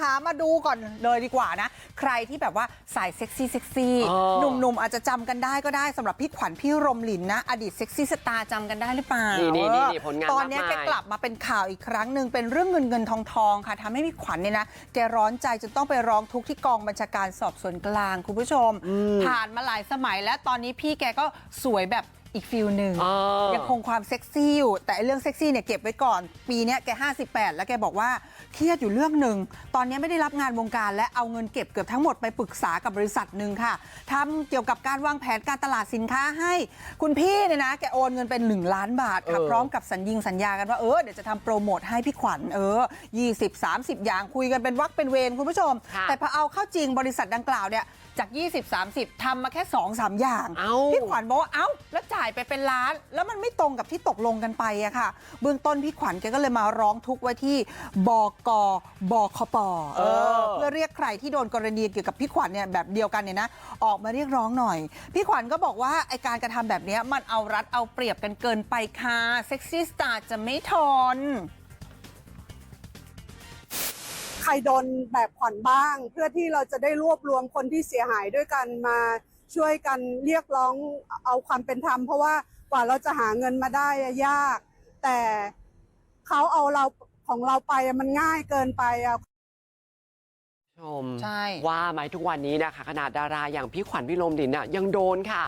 ค่ะมาดูก่อนเลยดีกว่านะ ใครที่แบบว่าสายเซ็กซี่เซ็กซี่เออหนุ่มๆอาจจะจำกันได้ก็ได้สำหรับพี่ขวัญพี่รมหลินนะ อดีตเซ็กซี่สตาร์จำกันได้หรือเปล่านี่นี่นี่เออผลงานตอนเนี้ยมากแกมายกลับมาเป็นข่าวอีกครั้งหนึ่งเป็นเรื่องเงินเงินทองทองค่ะทำให้พี่ขวัญเนี่ยนะแกร้อนใจจนต้องไปร้องทุกข์ที่กองบัญชาการสอบสวนกลางคุณผู้ชม ผ่านมาหลายสมัยแล้วตอนนี้พี่แกก็สวยแบบ อีกฟิลหนึ่งเออยังคงความเซ็กซี่อยู่ แต่ไอ้เรื่องเซ็กซี่เนี่ยเก็บไว้ก่อน ปีเนี้ยแก 58 แล้วแกบอกว่าเครียดอยู่เรื่องหนึ่ง ตอนนี้ไม่ได้รับงานวงการและเอาเงินเก็บเกือบทั้งหมดไปปรึกษากับบริษัทหนึ่งค่ะทำเกี่ยวกับการวางแผนการตลาดสินค้าให้ คุณพี่เนี่ยนะแกโอนเงินเป็น 1 ล้านบาทค่ะเออพร้อมกับสัญญิงสัญญากันว่าเออเดี๋ยวจะทำโปรโมทให้พี่ขวัญเออ 20 30 อย่างคุยกันเป็นวักเป็นเวรคุณผู้ชมค่ะแต่พอเอาเข้าจริงบริษัทดังกล่าวเนี่ย จาก20 30ทำมาแค่2 3อย่างเอ้าพี่ขวัญบอกว่าเอ้าแล้วจ่ายไปเป็นล้านแล้วมันไม่ตรงกับที่ตกลงกันไปอะค่ะเบื้องต้นพี่ขวัญแกก็เลยมาร้องทุกข์ไว้ที่บกบคปเออเพื่อเรียกใครที่โดนกรณีเกี่ยวกับพี่ขวัญเนี่ยแบบเดียวกันเนี่ยนะออกมาเรียกร้องหน่อย พี่ขวัญก็บอกว่าไอการกระทำแบบเนี้ยมันเอารัดเอาเปรียบกันเกินไปค่ะเซ็กซี่สตาร์จะไม่ทน ใครโดนแบบขวัญบ้าง เพื่อที่เราจะได้รวบรวมคนที่เสียหายด้วยกันมาช่วยกันเรียกร้องเอาความเป็นธรรม เพราะว่ากว่าเราจะหาเงินมาได้อะยาก แต่เขาเอาเราของเราไปอะมันง่ายเกินไปอะชมใช่ว่าไหมทุกวันนี้นะคะขนาดดาราอย่างพี่ขวัญพี่ลมดินน่ะยังโดนค่ะ